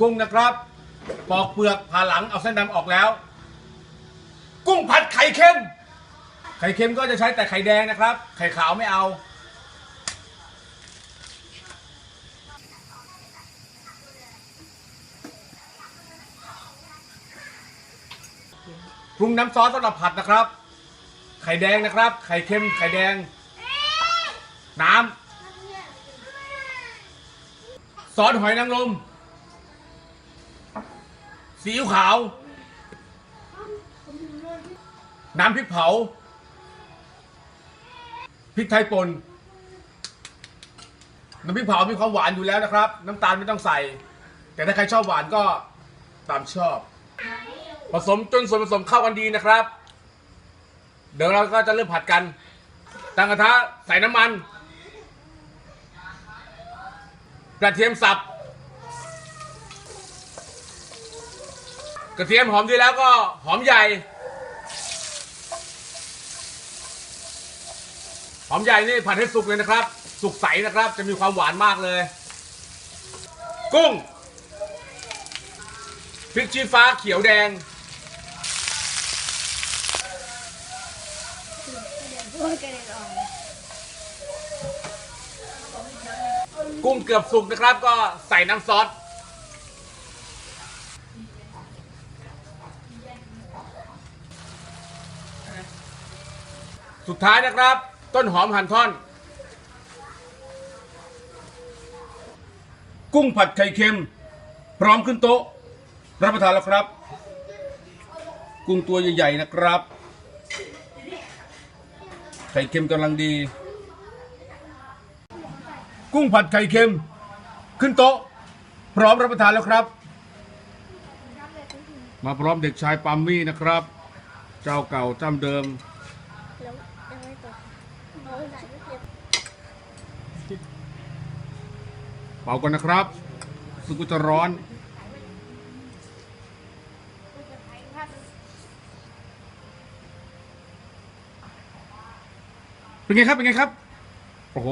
กุ้งนะครับ ปอกเปลือกผ่าหลังเอาเส้นดำออกแล้ว กุ้งผัดไข่เค็ม ไข่เค็มก็จะใช้แต่ไข่แดงนะครับ ไข่ขาวไม่เอา ปรุงน้ำซอสสำหรับผัดนะครับ ไข่แดงนะครับ ไข่เค็ม ไข่แดง น้ำซอสหอยนางรม ซีอิ๊วขาว น้ำพริกเผา พริกไทยป่น น้ำพริกเผามีความหวานอยู่แล้วนะครับ น้ำตาลไม่ต้องใส่ แต่ถ้าใครชอบหวานก็ตามชอบ ผสมจนส่วนผสมเข้ากันดีนะครับ เดี๋ยวเราก็จะเริ่มผัดกัน ตั้งกระทะใส่น้ำมัน กระเทียมสับ กระเทียมหอมดีแล้วก็หอมใหญ่ หอมใหญ่นี่ผัดให้สุกเลยนะครับ สุกใสนะครับจะมีความหวานมากเลย กุ้งพริกชี้ฟ้าเขียวแดง กุ้งเกือบสุกนะครับ ก็ใส่น้ำซอส สุดท้ายนะครับ ต้นหอมหั่นท่อน กุ้งผัดไข่เค็ม พร้อมขึ้นโต๊ะ รับประทานแล้วครับ กุ้งตัวใหญ่ๆนะครับ ไข่เค็มกำลังดี กุ้งผัดไข่เค็ม ขึ้นโต๊ะ พร้อมรับประทานแล้วครับ มาพร้อมเด็กชายปามมี่นะครับ เจ้าเก่าจ้ำเดิม แล้ว เป่าก่อนนะครับ สุกุจะร้อน เป็นไงครับ เป็นไงครับ โอ้โห